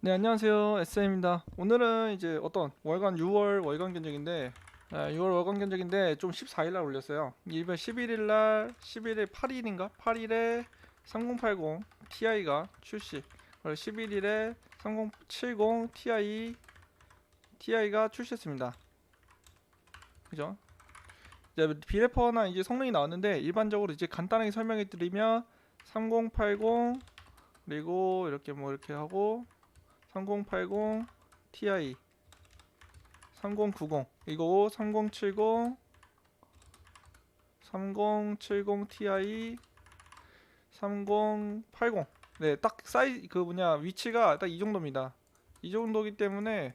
네 안녕하세요 SM입니다. 오늘은 이제 어떤 월간 6월 월간 견적인데 아, 6월 월간 견적인데 좀 14일날 올렸어요. 이번 11일날 11일 8일인가 8일에 3080 Ti가 출시. 그리고 11일에 3070 Ti Ti가 출시했습니다. 그죠? 이제 비레퍼나 이제 성능이 나왔는데 일반적으로 이제 간단하게 설명해 드리면 3080 그리고 이렇게 뭐 이렇게 하고 3080 Ti 3090 이거 3070 3070 Ti 3080 네, 딱 사이 그 뭐냐 위치가 딱 이 정도입니다. 이 정도기 때문에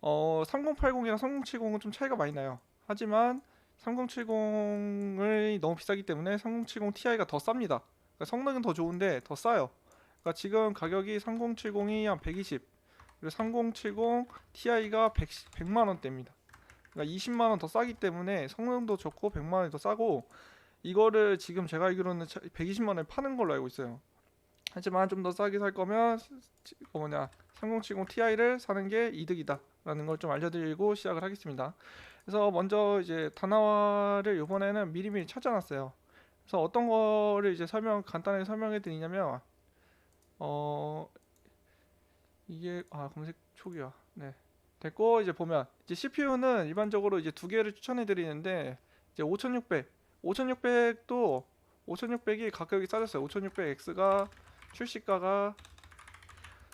어 3080이랑 3070은 좀 차이가 많이 나요. 하지만 3070을 너무 비싸기 때문에 3070 Ti가 더 쌉니다. 그러니까 성능은 더 좋은데 더 싸요. 그러니까 지금 가격이 3070이 한 120, 그리고 3070 Ti가 100, 100만 원대입니다. 그러니까 20만 원 더 싸기 때문에 성능도 좋고 100만 원이 더 싸고 이거를 지금 제가 알기로는 120만 원에 파는 걸로 알고 있어요. 하지만 좀 더 싸게 살 거면 지- 어 뭐냐 3070 Ti를 사는 게 이득이다라는 걸 좀 알려드리고 시작을 하겠습니다. 그래서 먼저 이제 다나와를 이번에는 미리미리 찾아놨어요. 그래서 어떤 거를 이제 설명 간단하게 설명해 드리냐면 어 이게 아 검색 초기화. 네. 됐고 이제 보면 이제 CPU는 일반적으로 이제 두 개를 추천해 드리는데 이제 5600 5600도 5600이 가격이 싸졌어요. 5600X가 출시가가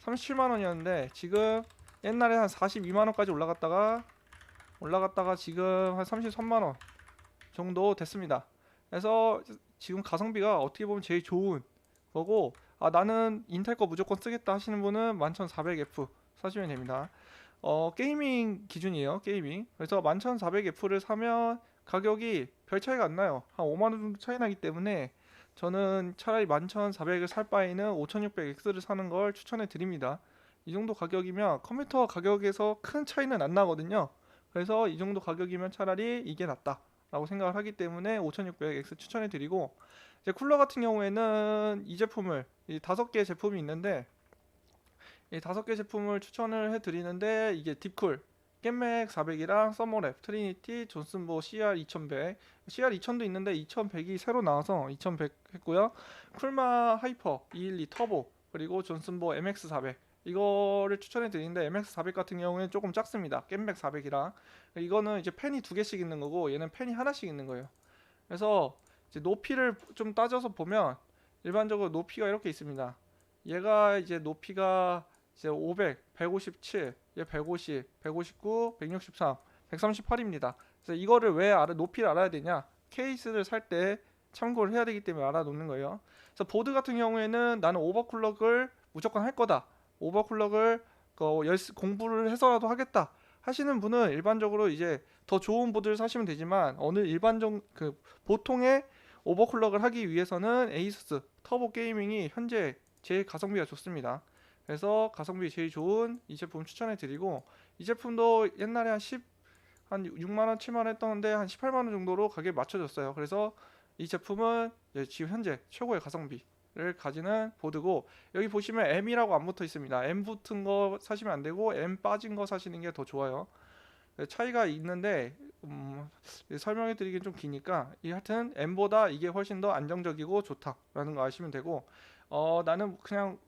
37만 원이었는데 지금 옛날에 한 42만 원까지 올라갔다가 올라갔다가 지금 한 33만 원 정도 됐습니다. 그래서 지금 가성비가 어떻게 보면 제일 좋은 거고 아 나는 인텔 거 무조건 쓰겠다 하시는 분은 11400F 사시면 됩니다. 어 게이밍 기준이에요 게이밍. 그래서 11400F를 사면 가격이 별 차이가 안 나요. 한 5만 원 정도 차이 나기 때문에 저는 차라리 11400을 살 바에는 5600X를 사는 걸 추천해 드립니다. 이 정도 가격이면 컴퓨터 가격에서 큰 차이는 안 나거든요. 그래서 이 정도 가격이면 차라리 이게 낫다라고 생각을 하기 때문에 5600X 추천해 드리고 이제 쿨러 같은 경우에는 이 제품을 이 다섯 개 제품이 있는데 이 다섯 개 제품을 추천을 해드리는데 이게 딥쿨, 겜맥 400이랑 서머랩, 트리니티, 존슨보 CR 2100, CR 2000도 있는데 2100이 새로 나와서 2100 했고요. 쿨마 하이퍼 212 터보 그리고 존슨보 MX 400 이거를 추천해 드리는데 MX 400 같은 경우에는 조금 작습니다. 겜맥 400이랑 이거는 이제 펜이 두 개씩 있는 거고 얘는 펜이 하나씩 있는 거예요. 그래서 이제 높이를 좀 따져서 보면 일반적으로 높이가 이렇게 있습니다. 얘가 이제 높이가 이제 500, 157, 얘 150, 159, 163, 138입니다. 그래서 이거를 왜 알아 높이를 알아야 되냐? 케이스를 살 때 참고를 해야 되기 때문에 알아놓는 거예요. 그래서 보드 같은 경우에는 나는 오버클럭을 무조건 할 거다. 오버클럭을 그 열- 공부를 해서라도 하겠다. 하시는 분은 일반적으로 이제 더 좋은 보드를 사시면 되지만 어느 일반적 그 보통의 오버클럭을 하기 위해서는 에이수스 터보 게이밍이 현재 제일 가성비가 좋습니다. 그래서 가성비 제일 좋은 이 제품 추천해 드리고 이 제품도 옛날에 한 10, 한 6만 원, 7만 원 했던데 한 18만 원 정도로 가격이 맞춰졌어요. 그래서 이 제품은 지금 현재 최고의 가성비를 가지는 보드고 여기 보시면 M이라고 안 붙어 있습니다. M 붙은 거 사시면 안 되고 M 빠진 거 사시는 게 더 좋아요. 차이가 있는데 음, 설명해 드리긴 좀 기니까 이 하여튼 M보다 이게 훨씬 더 안정적이고 좋다라는 거 아시면 되고 어 나는 그냥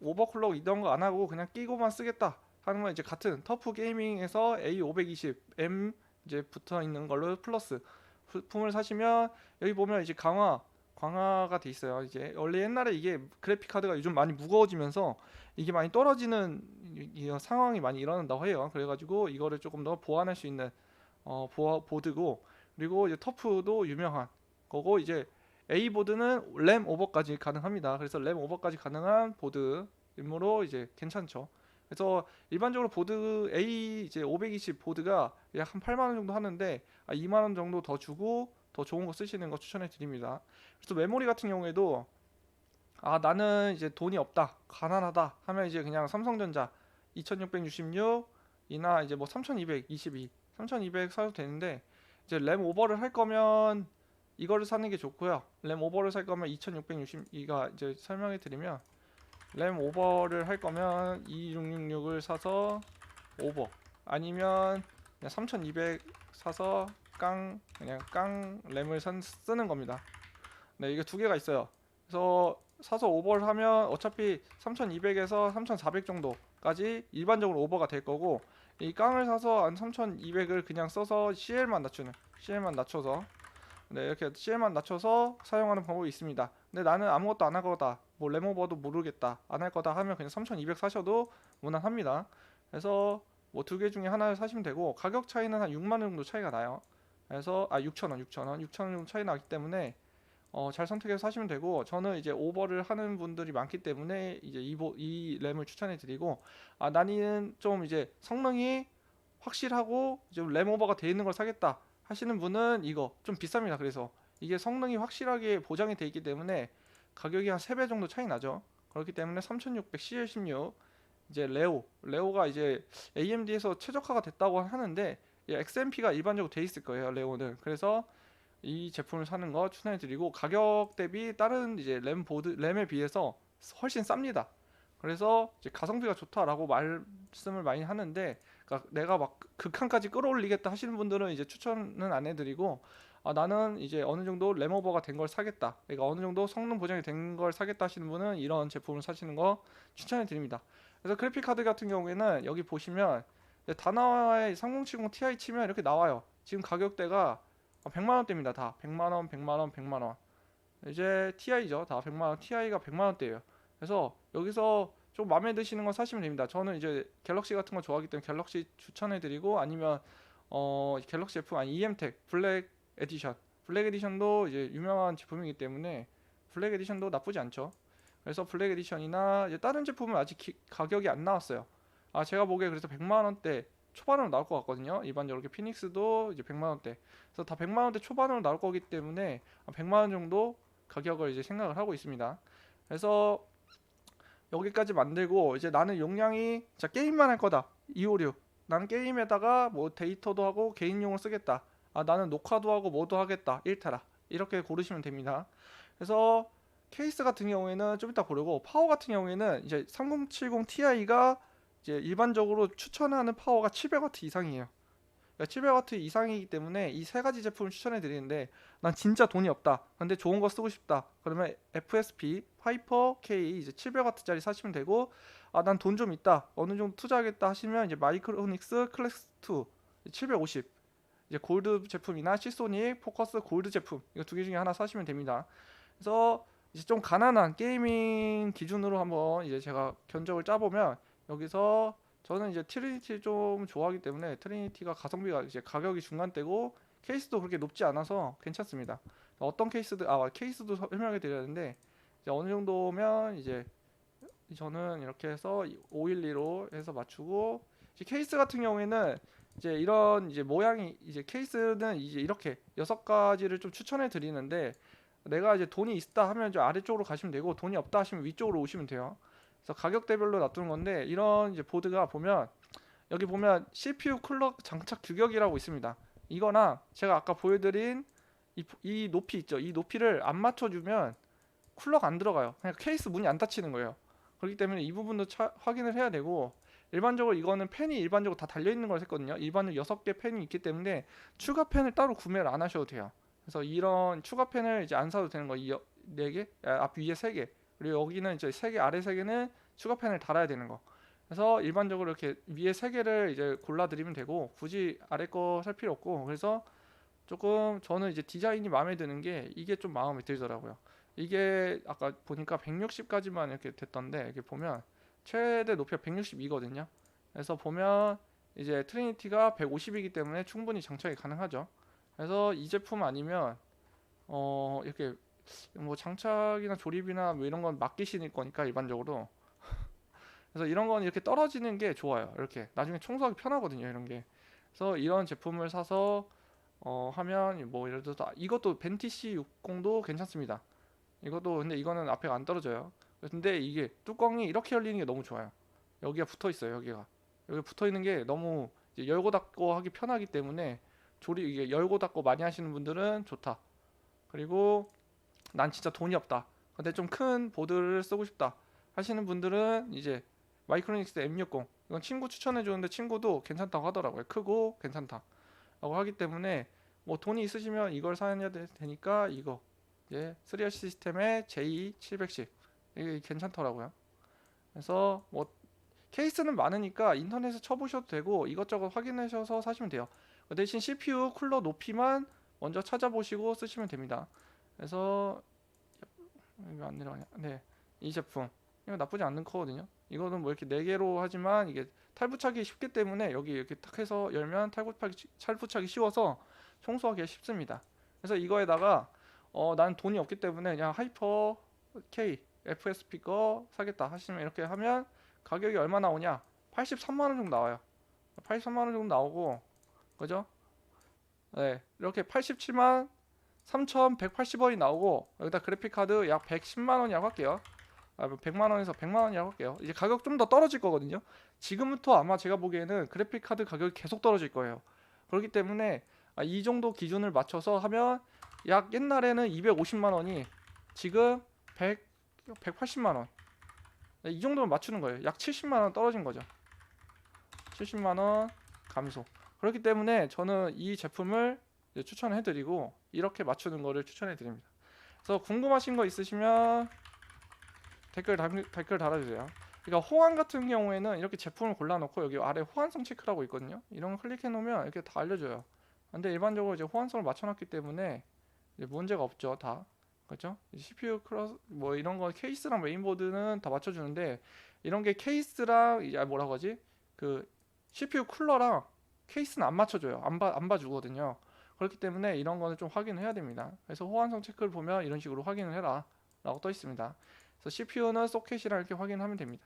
오버클럭 이런 거 안 하고 그냥 끼고만 쓰겠다 하는 건 이제 같은 터프 게이밍에서 A520 M 이제 붙어 있는 걸로 플러스 품을 사시면 여기 보면 이제 강화 강화가 돼 있어요. 이제 원래 옛날에 이게 그래픽 카드가 요즘 많이 무거워지면서 이게 많이 떨어지는 이- 이 상황이 많이 일어난다고 해요. 그래가지고 이거를 조금 더 보완할 수 있는 어, 보드고 그리고 이제 터프도 유명한 거고 이제 A 보드는 램 오버까지 가능합니다. 그래서 램 오버까지 가능한 보드이므로 이제 괜찮죠. 그래서 일반적으로 보드 A 이제 520 보드가 약 한 8만 원 정도 하는데 아, 2만 원 정도 더 주고 더 좋은 거 쓰시는 거 추천해 드립니다. 그래서 메모리 같은 경우에도 아 나는 이제 돈이 없다 가난하다 하면 이제 그냥 삼성전자 2666 이나 이제 뭐3222 3200 사도 되는데 이제 램 오버를 할 거면 이거를 사는 게 좋고요 램 오버를 살 거면 2662가 이제 설명해 드리면 램 오버를 할 거면 2666을 사서 오버 아니면 그냥 3200 사서 깡 그냥 깡 램을 산, 쓰는 겁니다. 네 이게 두 개가 있어요. 그래서 사서 오버를 하면 어차피 3200에서 3400 정도까지 일반적으로 오버가 될 거고 이 깡을 사서 한 3200을 그냥 써서 CL만 낮추는 CL만 낮춰서 네 이렇게 CL만 낮춰서 사용하는 방법이 있습니다. 근데 나는 아무것도 안 할 거다. 뭐 레모버도 모르겠다. 안 할 거다 하면 그냥 3200 사셔도 무난합니다. 그래서 뭐 두 개 중에 하나를 사시면 되고 가격 차이는 한 6만 원 정도 차이가 나요. 그래서 아 6천 원, 6천 원, 6천 원 정도 차이 나기 때문에 어, 잘 선택해서 사시면 되고 저는 이제 오버를 하는 분들이 많기 때문에 이제 이, 보, 이 램을 추천해 드리고 아 나는 좀 이제 성능이 확실하고 이제 램 오버가 돼 있는 걸 사겠다 하시는 분은 이거 좀 비쌉니다. 그래서 이게 성능이 확실하게 보장이 돼 있기 때문에 가격이 한 3배 정도 차이 나죠. 그렇기 때문에 3600 CL16 이제 레오 레오가 이제 AMD에서 최적화가 됐다고 하는데 이 XMP가 일반적으로 돼 있을 거예요. 레오는 그래서 이 제품을 사는 거 추천해 드리고 가격 대비 다른 이제 램 보드 램에 비해서 훨씬 쌉니다. 그래서 가성비가 좋다라고 말씀을 많이 하는데 그러니까 내가 막 극한까지 끌어올리겠다 하시는 분들은 이제 추천은 안 해드리고 아, 나는 이제 어느 정도 램오버가 된 걸 사겠다. 그러니까 어느 정도 성능 보장이 된 걸 사겠다 하시는 분은 이런 제품을 사시는 거 추천해 드립니다. 그래서 그래픽 카드 같은 경우에는 여기 보시면 다나와의 3070 Ti 치면 이렇게 나와요. 지금 가격대가 100만 원대입니다. 다 100만 원, 100만 원, 100만 원. 이제 TI죠. 다 100만 원. TI가 100만 원대예요. 그래서 여기서 좀 마음에 드시는 거 사시면 됩니다. 저는 이제 갤럭시 같은 거 좋아하기 때문에 갤럭시 추천해 드리고 아니면 어 갤럭시 제품 아니 EM텍 블랙 에디션. 블랙 에디션도 이제 유명한 제품이기 때문에 블랙 에디션도 나쁘지 않죠. 그래서 블랙 에디션이나 다른 제품은 아직 기- 가격이 안 나왔어요. 아 제가 보기에 그래서 100만 원대 초반으로 나올 것 같거든요. 일반적으로 이렇게 피닉스도 이제 100만 원대. 그래서 다 100만 원대 초반으로 나올 거기 때문에 한 100만 원 정도 가격을 이제 생각을 하고 있습니다. 그래서 여기까지 만들고 이제 나는 용량이 자 게임만 할 거다. 256. 나는 게임에다가 뭐 데이터도 하고 개인용을 쓰겠다. 아 나는 녹화도 하고 뭐도 하겠다. 1테라. 이렇게 고르시면 됩니다. 그래서 케이스 같은 경우에는 좀 이따 고르고 파워 같은 경우에는 이제 3070 Ti가 이제 일반적으로 추천하는 파워가 700W 이상이에요. 그러니까 700W 이상이기 때문에 이 세 가지 제품을 추천해 드리는데 난 진짜 돈이 없다. 근데 좋은 거 쓰고 싶다. 그러면 FSP 파이퍼 K 이제 700W짜리 사시면 되고 아 난 돈 좀 있다. 어느 정도 투자하겠다 하시면 이제 마이크로닉스 클래스 2 750 이제 골드 제품이나 시소닉 포커스 골드 제품 이거 두 개 중에 하나 사시면 됩니다. 그래서 이제 좀 가난한 게이밍 기준으로 한번 이제 제가 견적을 짜보면 여기서 저는 이제 트리니티 좀 좋아하기 때문에 트리니티가 가성비가 이제 가격이 중간대고 케이스도 그렇게 높지 않아서 괜찮습니다. 어떤 케이스도 아 케이스도 설명해 드렸는데 이제 어느 정도면 이제 저는 이렇게 해서 512로 해서 맞추고 이제 케이스 같은 경우에는 이제 이런 이제 모양이 이제 케이스는 이제 이렇게 여섯 가지를 좀 추천해 드리는데 내가 이제 돈이 있다 하면 좀 아래쪽으로 가시면 되고 돈이 없다 하시면 위쪽으로 오시면 돼요. 그래서 가격대별로 놔두는 건데 이런 이제 보드가 보면 여기 보면 CPU 쿨러 장착 규격이라고 있습니다. 이거나 제가 아까 보여드린 이, 이 높이 있죠. 이 높이를 안 맞춰주면 쿨러가 안 들어가요. 그냥 케이스 문이 안 닫히는 거예요. 그렇기 때문에 이 부분도 차- 확인을 해야 되고 일반적으로 이거는 팬이 일반적으로 다 달려 있는 걸 했거든요. 일반적으로 6개 팬이 있기 때문에 추가 팬을 따로 구매를 안 하셔도 돼요. 그래서 이런 추가 팬을 이제 안 사도 되는 거. 이네 개, 아, 앞 위에 세 개, 그리고 여기는 이제 세 개, 아래 세 개는 추가 팬을 달아야 되는 거. 그래서 일반적으로 이렇게 위에 세 개를 이제 골라 드리면 되고 굳이 아래 거 살 필요 없고 그래서 조금 저는 이제 디자인이 마음에 드는 게 이게 좀 마음에 들더라고요. 이게 아까 보니까 160까지만 이렇게 됐던데 이렇게 보면 최대 높이가 162거든요. 그래서 보면 이제 트리니티가 150이기 때문에 충분히 장착이 가능하죠. 그래서 이 제품 아니면 어 이렇게 뭐 장착이나 조립이나 뭐 이런 건 맡기시는 거니까 일반적으로 그래서 이런 건 이렇게 떨어지는 게 좋아요. 이렇게 나중에 청소하기 편하거든요. 이런 게. 그래서 이런 제품을 사서 어 하면 뭐 예를 들어서 이것도 벤티시 60도 괜찮습니다. 이것도 근데 이거는 앞에가 안 떨어져요. 근데 이게 뚜껑이 이렇게 열리는 게 너무 좋아요. 여기가 붙어 있어요. 여기가 여기 붙어 있는 게 너무 열고 닫고 하기 편하기 때문에 조립 이게 열고 닫고 많이 하시는 분들은 좋다. 그리고 난 진짜 돈이 없다. 근데 좀 큰 보드를 쓰고 싶다. 하시는 분들은 이제 마이크로닉스 M60 이건 친구 추천해 주는데 친구도 괜찮다고 하더라고요. 크고 괜찮다라고 하기 때문에 뭐 돈이 있으시면 이걸 사야 되- 되니까 이거 이제 3R 시스템의 J710 이게 괜찮더라고요. 그래서 뭐 케이스는 많으니까 인터넷에 쳐보셔도 되고 이것저것 확인하셔서 사시면 돼요. 그 대신 CPU 쿨러 높이만 먼저 찾아보시고 쓰시면 됩니다. 그래서 이거 안 내려가냐? 네, 이 제품 이거 나쁘지 않는 거거든요. 이거는 뭐 이렇게 네 개로 하지만 이게 탈부착이 쉽기 때문에 여기 이렇게 딱 해서 열면 탈부착이 탈부착이 쉬워서 청소하기 쉽습니다. 그래서 이거에다가 어, 난 돈이 없기 때문에 그냥 하이퍼 K FS 스피커 사겠다 하시면 이렇게 하면 가격이 얼마 나오냐? 83만 원 정도 나와요. 83만 원 정도 나오고 그죠? 네, 이렇게 87만 3,180원이 나오고 여기다 그래픽 카드 약 110만 원이라고 할게요. 아, 100만 원에서 100만 원이라고 할게요. 이제 가격 좀 더 떨어질 거거든요. 지금부터 아마 제가 보기에는 그래픽 카드 가격이 계속 떨어질 거예요. 그렇기 때문에 아, 이 정도 기준을 맞춰서 하면 약 옛날에는 250만 원이 지금 100 180만 원. 네, 이 정도면 맞추는 거예요. 약 70만 원 떨어진 거죠. 70만 원 감소. 그렇기 때문에 저는 이 제품을 추천해드리고 이렇게 맞추는 거를 추천해드립니다. 그래서 궁금하신 거 있으시면 댓글 달, 댓글 달아주세요. 그러니까 호환 같은 경우에는 이렇게 제품을 골라놓고 여기 아래 호환성 체크라고 있거든요. 이런 거 클릭해 놓으면 이렇게 다 알려줘요. 근데 일반적으로 이제 호환성을 맞춰놨기 때문에 문제가 없죠. 다 그렇죠? CPU 크로스 뭐 이런 거 케이스랑 메인보드는 다 맞춰주는데 이런 게 케이스랑 이제 뭐라고 하지? 그 CPU 쿨러랑 케이스는 안 맞춰줘요. 안 봐, 안 봐주거든요. 그렇기 때문에 이런 거는 좀 확인해야 됩니다. 그래서 호환성 체크를 보면 이런 식으로 확인을 해라 라고 떠 있습니다. 그래서 CPU는 소켓이랑 이렇게 확인하면 됩니다.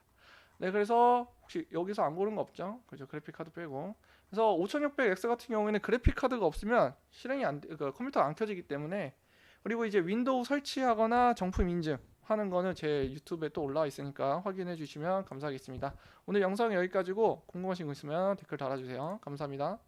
네, 그래서 혹시 여기서 안 고른 거 없죠? 그죠? 그래픽 카드 빼고. 그래서 5600X 같은 경우에는 그래픽 카드가 없으면 실행이 안, 돼- 그 컴퓨터가 안 켜지기 때문에 그리고 이제 윈도우 설치하거나 정품 인증 하는 거는 제 유튜브에 또 올라와 있으니까 확인해 주시면 감사하겠습니다. 오늘 영상 여기까지고 궁금하신 거 있으면 댓글 달아주세요. 감사합니다.